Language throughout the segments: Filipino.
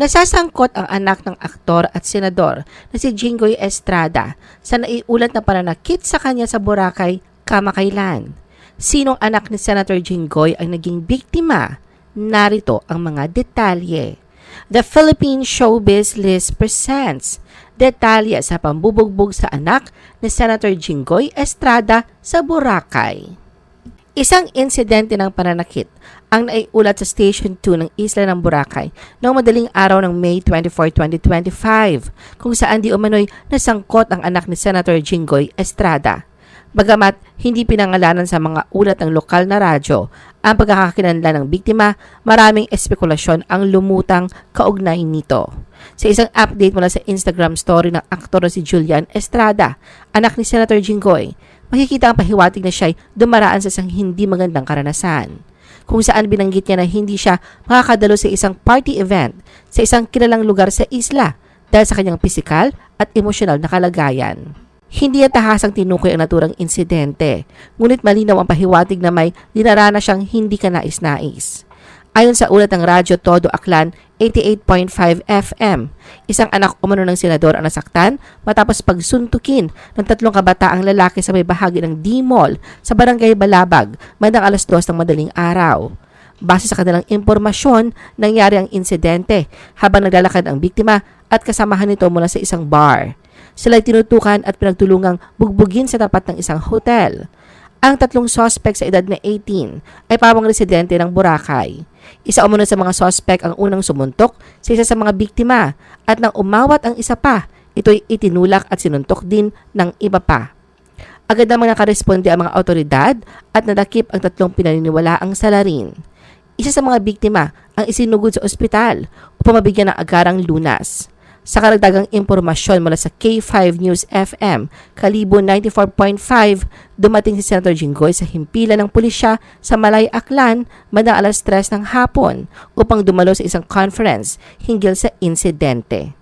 Nasasangkot ang anak ng aktor at senador na si Jinggoy Estrada sa naiulat na pananakit sa kanya sa Boracay kamakailan. Sinong anak ni Senator Jinggoy ang naging biktima? Narito ang mga detalye. The Philippine Showbiz List presents detalye sa pambubugbog sa anak ni Senator Jinggoy Estrada sa Boracay. Isang insidente ng pananakit ang naiulat sa Station 2 ng Isla ng Boracay noong madaling araw ng May 24, 2025 kung saan di umano'y nasangkot ang anak ni Senator Jinggoy Estrada. Bagamat hindi pinangalanan sa mga ulat ng lokal na radyo ang pagkakakinanla ng biktima, maraming espekulasyon ang lumutang kaugnay nito. Sa isang update mula sa Instagram story ng aktor na si Julian Estrada, anak ni Senator Jinggoy, makikita ang pahiwatig na siya'y dumaraan sa isang hindi magandang karanasan kung saan binanggit niya na hindi siya makakadalo sa isang party event sa isang kilalang lugar sa isla dahil sa kanyang pisikal at emosyonal na kalagayan. Hindi niya tahasang tinukoy ang naturang insidente, ngunit malinaw ang pahiwatig na may dinarana siyang hindi ka nais-nais. Ayon sa ulat ng Radyo Todo Aklan 88.5 FM, isang anak umano ng senador ang nasaktan matapos pagsuntukin ng tatlong kabataang lalaki sa may bahagi ng D-Mall sa Barangay Balabag, mandang alas 2 ng madaling araw. Base sa kanilang impormasyon, nangyari ang insidente habang naglalakad ang biktima at kasamahan nito mula sa isang bar. Sila ay tinutukan at pinagtulungang bugbugin sa tapat ng isang hotel. Ang tatlong suspect sa edad na 18 ay pawang residente ng Boracay. Isa umano sa mga suspect ang unang sumuntok sa isa sa mga biktima at nang umawat ang isa pa, ito'y itinulak at sinuntok din ng iba pa. Agad namang nakaresponde ang mga otoridad at nadakip ang tatlong pinaniniwalaang salarin. Isa sa mga biktima ang isinugod sa ospital upang mabigyan ng agarang lunas. Sa karagdagang impormasyon mula sa K5 News FM, Kalibo 94.5, dumating si Senator Jinggoy sa himpilan ng pulisya sa Malay Aklan bandang alas 3 ng hapon upang dumalo sa isang conference hinggil sa insidente.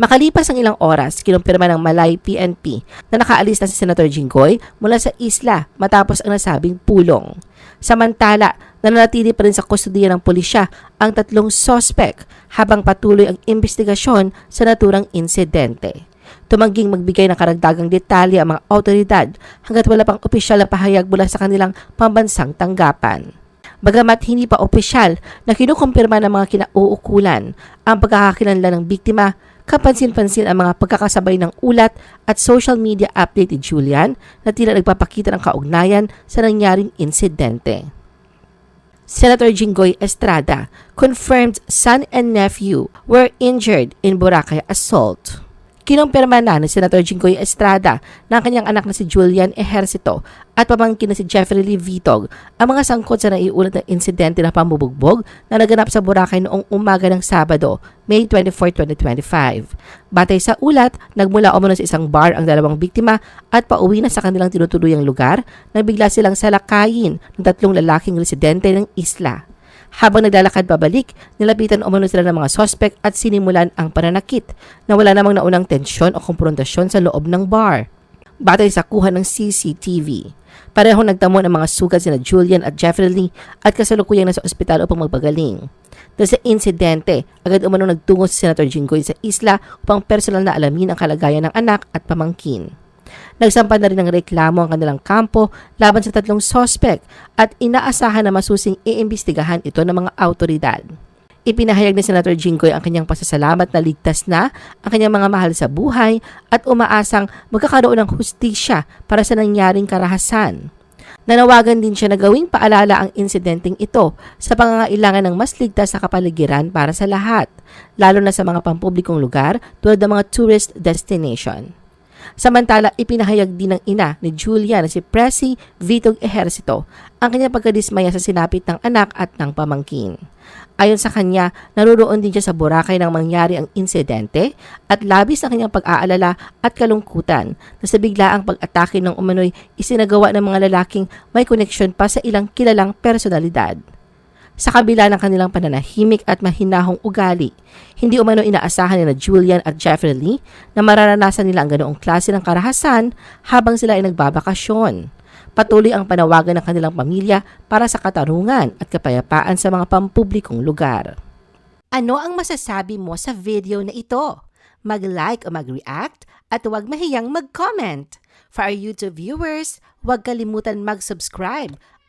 Makalipas ang ilang oras, kinumpirma ng Malay PNP na nakaalis na si Senator Jinggoy mula sa isla matapos ang nasabing pulong. Samantala, nananatili pa rin sa kustudiya ng pulisya ang tatlong sospek habang patuloy ang investigasyon sa naturang insidente. Tumangging magbigay ng karagdagang detalye ang mga otoridad hanggat wala pang opisyal na pahayag mula sa kanilang pambansang tanggapan. Bagamat hindi pa opisyal na kinukumpirma ng mga kinauukulan ang pagkakakilanlan ng biktima, kapansin-pansin ang mga pagkakasabay ng ulat at social media update ni Julian na tila nagpapakita ng kaugnayan sa nangyaring insidente. Senator Jinggoy Estrada confirmed son and nephew were injured in Boracay assault. Kinumpirma na ni Senator Jinggoy Estrada na ang kanyang anak na si Julian Ejercito at pamangkin na si Jeffrey Lee Vitog ang mga sangkot sa naiulat na insidente na pambubugbog na naganap sa Boracay noong umaga ng Sabado, May 24, 2025. Batay sa ulat, nagmula umano sa isang bar ang dalawang biktima at pauwi na sa kanilang tinutuluyang lugar nang bigla silang salakayin ng tatlong lalaking residente ng isla. Habang naglalakad pabalik, nilapitan umano sila ng mga sospek at sinimulan ang pananakit na wala namang naunang tensyon o komprontasyon sa loob ng bar. Batay sa kuha ng CCTV. Parehong nagtamo ng mga sugat sina Julian at Jeffrey Lee at kasalukuyang nasa ospital upang magpagaling. Dahil sa insidente, agad umano nagtungo si Senator Jinggoy sa isla upang personal na alamin ang kalagayan ng anak at pamangkin. Nagsampa na rin ng reklamo ang kanilang kampo laban sa tatlong sospek at inaasahan na masusing iimbestigahan ito ng mga autoridad. Ipinahayag ni Senator Jinggoy ang kanyang pasasalamat na ligtas na ang kanyang mga mahal sa buhay at umaasang magkakaroon ng hustisya para sa nangyaring karahasan. Nanawagan din siya na gawing paalala ang insidenteng ito sa pangangailangan ng mas ligtas na kapaligiran para sa lahat, lalo na sa mga pampublikong lugar tulad ng mga tourist destination. Samantala, ipinahayag din ng ina ni Julia na si Presi Vitog Ejercito ang kanyang pagkadismaya sa sinapit ng anak at ng pamangkin. Ayon sa kanya, naruroon din siya sa Boracay nang mangyari ang insidente at labis ang kanyang pag-aalala at kalungkutan na sa biglaang pag-atake ng umano'y isinagawa ng mga lalaking may koneksyon pa sa ilang kilalang personalidad. Sa kabila ng kanilang pananahimik at mahinahong ugali, hindi umano inaasahan ni na Julian at Jeffrey Lee na mararanasan nila ang ganoong klase ng karahasan habang sila ay nagbabakasyon. Patuloy ang panawagan ng kanilang pamilya para sa katarungan at kapayapaan sa mga pampublikong lugar. Ano ang masasabi mo sa video na ito? Mag-like o mag-react at huwag mahiyang mag-comment. For our YouTube viewers, huwag kalimutan mag-subscribe